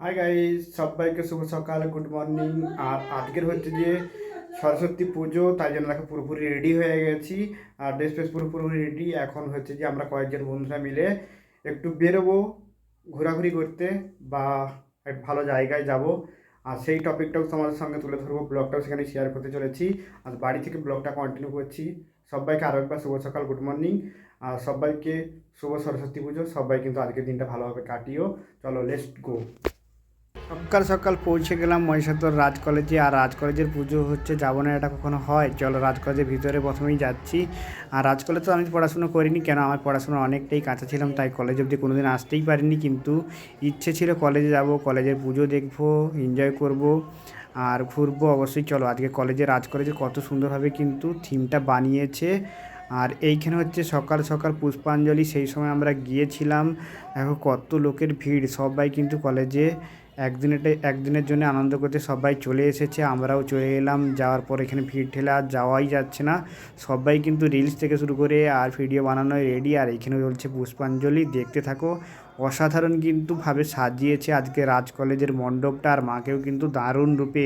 High গাই সবাইকে শুভ সকাল good morning আর আজকের হচ্ছে যে সরস্বতী পুজো, তাই জন্য দেখো পুরোপুরি রেডি হয়ে গেছি। আর ড্রেস ফ্রেস পুরোপুরি রেডি এখন হচ্ছে যে আমরা কয়েকজন বন্ধুরা মিলে একটু বেরোবো ঘোরাঘুরি করতে বা এক ভালো জায়গায় যাব। আর সেই টপিকটাও তোমাদের সঙ্গে তুলে ধরবো ব্লগটাও সেখানে শেয়ার করতে চলেছি। আর বাড়ি থেকে ব্লগটা কন্টিনিউ করছি। সবাইকে আরও একবার শুভ সকাল গুড মর্নিং আর সবাইকে শুভ সরস্বতী পুজো। সবাই কিন্তু আজকের দিনটা ভালোভাবে কাটিও। চলো লেটস গো সকাল সকাল পৌঁছে গেলাম মহিষাদর রাজ কলেজে। আর রাজ কলেজের পুজো হচ্ছে, যাব না এটা কখনো হয়। চলো, রাজ কলেজের ভিতরে প্রথমেই যাচ্ছি। আর রাজ কলেজ তো আমি পড়াশুনো করিনি, কেন আমার পড়াশোনা অনেকটাই কাঁচা ছিলাম, তাই কলেজ অবধি কোনো দিন আসতেই পারিনি। কিন্তু ইচ্ছে ছিল কলেজে যাব, কলেজের পুজো দেখব এনজয় করব, আর ঘুরবো অবশ্যই। চলো, আজকে কলেজে, রাজ কলেজে কত সুন্দরভাবে কিন্তু থিমটা বানিয়েছে। আর এইখানে হচ্ছে সকাল সকাল পুষ্পাঞ্জলি, সেই সময় আমরা গিয়েছিলাম। দেখো কত লোকের ভিড়, সবাই কিন্তু কলেজে একদিনেতে, একদিনের জন্য আনন্দ করতে সবাই চলে এসেছে, আমরাও চলে এলাম। যাওয়ার পর এখানে ভিড় ঠেলে আর যাওয়াই যাচ্ছে না। সবাই কিন্তু রিলস থেকে শুরু করে আর ভিডিও বানানোয় রেডি আর এখানে চলছে পুষ্পাঞ্জলি, দেখতে থাকো। অসাধারণ কিন্তু ভাবে সাজিয়েছে আজকে রাজ কলেজের মণ্ডপটা, আর মাকেও কিন্তু দারুণ রূপে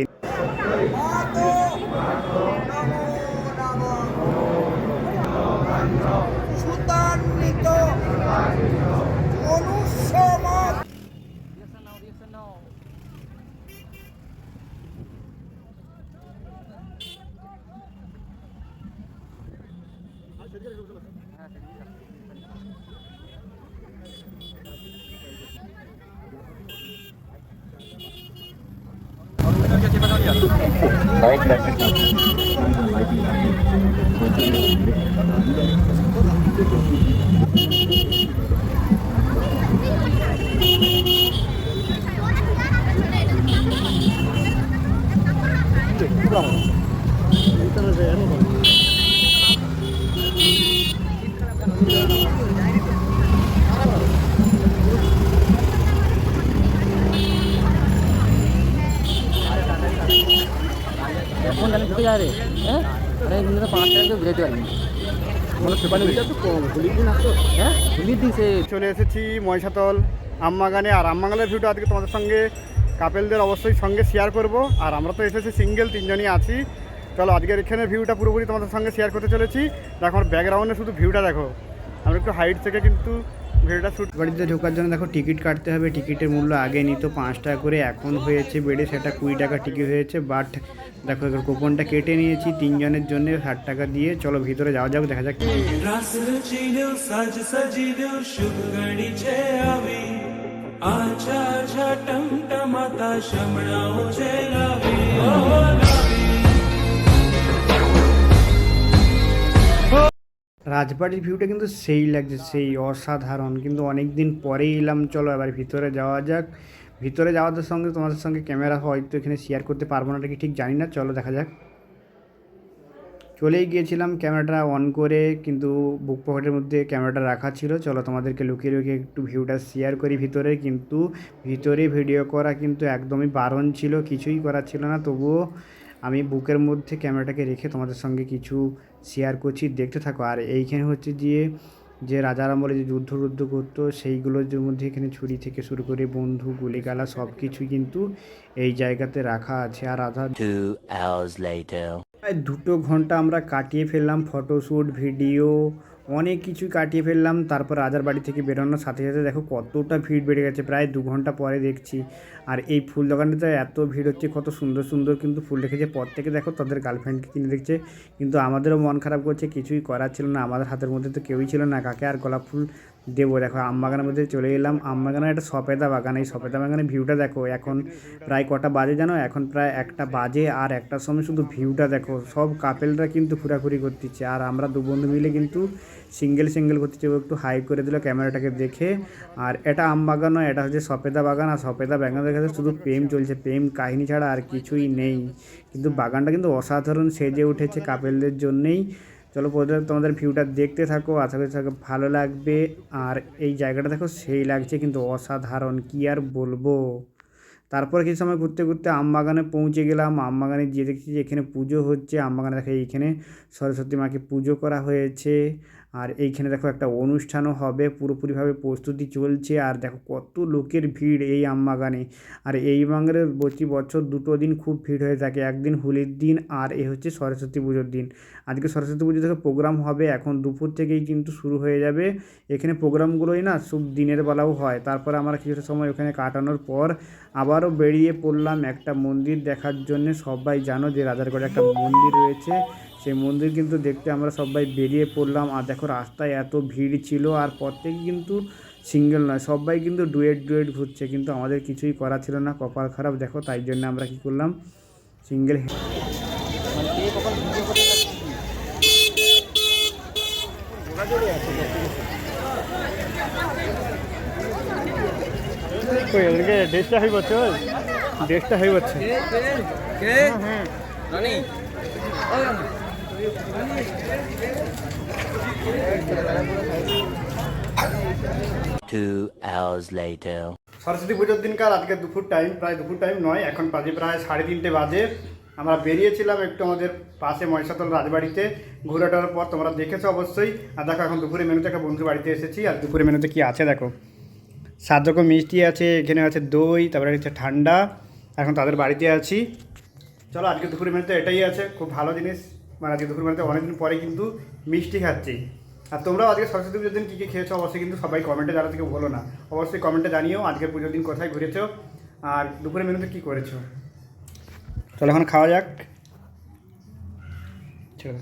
মনুষ্যমত এখন জানি রে হ্যাঁ কিন্তু পাঁচ টাকা কেউ বেরোতে পারিনি চলে এসেছি মহিষাতল আমবাগানে আর আমবাগানের ভিউটা আজকে তোমাদের সঙ্গে কাপেলদের অবশ্যই সঙ্গে শেয়ার করব। আর আমরা তো এসেছি সিঙ্গেল তিনজনই আছি। চলো আজকের এখানে ভিউটা পুরোপুরি তোমাদের সঙ্গে শেয়ার করতে চলেছি। দেখো ব্যাকগ্রাউন্ডে শুধু ভিউটা দেখো। আমরা একটু হাইট থেকে কিন্তু ভিডিওটা শুট গাড়িতে ঢোকার জন্য দেখো টিকিট কাটতে হবে টিকিটের মূল্য আগে নিত পাঁচ টাকা করে এখন হয়েছে বেড়ে সেটা কুড়ি টাকা টিকিট হয়েছে বাট দেখো এবার কুপনটা কেটে নিয়েছি তিনজনের জন্য ষাট টাকা দিয়ে। চলো ভিতরে যাওয়া যাক দেখা যাক আচ্ছা আচ্ছা জেলাবে। রাজবাড়ির ভিউটা কিন্তু সেই লাগছে, সেই অসাধারণ। কিন্তু অনেক দিন পরেই এলাম, চলো এবার ভিতরে যাওয়া যাক। ভিতরে যাওয়ার সঙ্গে তোমাদের সঙ্গে ক্যামেরা হয়তো এখানে শেয়ার করতে পারব না নাকি ঠিক জানি না, চলো দেখা যাক। চলেই গিয়েছিলাম ক্যামেরাটা অন করে, কিন্তু বুক পকেটের মধ্যে ক্যামেরাটা রাখা ছিল। চলো তোমাদেরকে লুকিয়ে লুকিয়ে একটু ভিউটা শেয়ার করি ভিতরে, কিন্তু ভিতরে ভিডিও করা কিন্তু একদমই বারণ ছিল, কিছুই করার ছিল না, তবুও আমি বুকের মধ্যে ক্যামেরাটাকে রেখে তোমাদের সঙ্গে কিছু শেয়ার করছি দেখতে থাকো। আর এইখানে হচ্ছে যে যে রাজার আমলে যে যুদ্ধ রুদ্ধ করতো সেইগুলোর মধ্যে এখানে ছুরি থেকে শুরু করে বন্ধু গুলিগালা সব কিছুই কিন্তু এই জায়গাতে রাখা আছে। আর রাজা দুটো ঘণ্টা আমরা কাটিয়ে ফেললাম ফটোশ্যুট ভিডিও অনেক কিছুই কাটিয়ে ফেললাম, তারপর রাজার বাড়ি থেকে বেরোনোর সাথে সাথে দেখো কতটা ভিড় বেড়ে গেছে, প্রায় দু ঘণ্টা পরে দেখছি। আর এই ফুল দোকানটাতে এত ভিড় হচ্ছে, কত সুন্দর সুন্দর কিন্তু ফুল রেখেছে। পর থেকে দেখো তাদের গার্লফ্রেন্ডকে কিনে দেখছে, কিন্তু আমাদেরও মন খারাপ করছে, কিছুই করার ছিল না, আমাদের হাতের মধ্যে তো কেউই ছিল না, কাকে আর গোলাপ ফুল দেবো, দেখো আম বাগানের মধ্যে চলে এলাম। আম বাগানের একটা সপেদা বাগান, এই সপেদা বাগানের ভিউটা দেখো, এখন প্রায় কটা বাজে জানো? এখন প্রায় একটা বাজে আর একটার সময় শুধু ভিউটা দেখো। সব কাপেলরা কিন্তু ঘোরাঘুরি করতেছে, আর আমরা দু বন্ধু মিলে কিন্তু সিঙ্গেল সিঙ্গেল করতেছি। একটু হাই করে দিল ক্যামেরাটাকে দেখে। আর এটা আম বাগান নয়, এটা হচ্ছে সপেদা বাগান। আর সপেদা বাগানের কাছে শুধু প্রেম চলছে, প্রেম কাহিনী ছাড়া আর কিছুই নেই। কিন্তু বাগানটা কিন্তু অসাধারণ সেজে উঠেছে কাপেলদের জন্যেই। চলো পর্যন্ত তোমাদের ভিউটা দেখতে থাকো, আশা করি থাকো ভালো লাগবে। আর এই জায়গাটা দেখো, সেই লাগছে কিন্তু অসাধারণ, কী আর বলব। তারপর কিছু সময় ঘুরতে ঘুরতে আমবাগানে পৌঁছে গেলাম। আমবাগানে গিয়ে দেখছি যে এখানে পুজো হচ্ছে, আমবাগানে দেখে এইখানে সরস্বতী মাকে পুজো করা হয়েছে। আর এইখানে দেখো একটা অনুষ্ঠানও হবে, পুরোপুরিভাবে প্রস্তুতি চলছে। আর দেখো কত লোকের ভিড় এই আমবাগানে আর এই বাগানে প্রতি বছর দুটো দিন খুব ভিড় হয়ে থাকে, একদিন হোলির দিন আর এ হচ্ছে সরস্বতী পুজোর দিন। আজকে সরস্বতী পুজো থেকে প্রোগ্রাম হবে, এখন দুপুর থেকেই কিন্তু শুরু হয়ে যাবে। এখানে প্রোগ্রামগুলোই না সব দিনের বেলাও হয়। তারপরে আমরা কিছুটা সময় ওখানে কাটানোর পর আবারও বেরিয়ে পড়লাম একটা মন্দির দেখার জন্য। সবাই জানো যে রাজারগড়ে একটা মন্দির রয়েছে। সেই মন্দির কিন্তু দেখতে আমরা সবাই বেরিয়ে পড়লাম। আর দেখো রাস্তায় এত ভিড় ছিল আর প্রত্যেকে কিন্তু সিঙ্গেল নয় সবাই কিন্তু ডুয়েট ডুয়েট ঘুরছে। কিন্তু আমাদের কিছুই করা ছিল না কপাল খারাপ। দেখো তাই জন্য আমরা কী করলাম? সিঙ্গেল মানে ড্রেসটা হয়ে যাচ্ছে ড্রেসটা হয়ে যাচ্ছে Hours later. সরস্বতী পুজোর দিনকার আজকে দুপুর টাইম প্রায় দুপুর টাইম নয়, এখন বাজে প্রায় সাড়ে তিনটে বাজে। আমরা বেরিয়েছিলাম একটু আমাদের পাশে মহিষাতল রাজবাড়িতে, ঘুরে ওঠার পর তোমরা দেখেছ অবশ্যই। আর দেখো, এখন দুপুরে মেনুতে একটা বন্ধু বাড়িতে এসেছি, আর দুপুরে মেনুতে কি আছে দেখো। সাত রকম মিষ্টি আছে, এখানে আছে দই, তারপরে হচ্ছে ঠান্ডা। এখন তাদের বাড়িতে আছি। চলো, আজকে দুপুরে মেনুতে এটাই আছে, খুব ভালো জিনিস। মানে আজকে দুপুর মেনুতে অনেকদিন পরে কিন্তু মিষ্টি খাচ্ছি। আর তোমরাও আজকে সরস্বতী পুজোর দিন কী কী খেয়েছো অবশ্যই কিন্তু সবাই কমেন্টে যারা থেকে বলো না। অবশ্যই কমেন্টে জানিও আজকে পুজোর দিন কোথায় ঘুরেছো, আর দুপুরে মেনুতে কী করেছ। চলো এখন খাওয়া যাক। চলো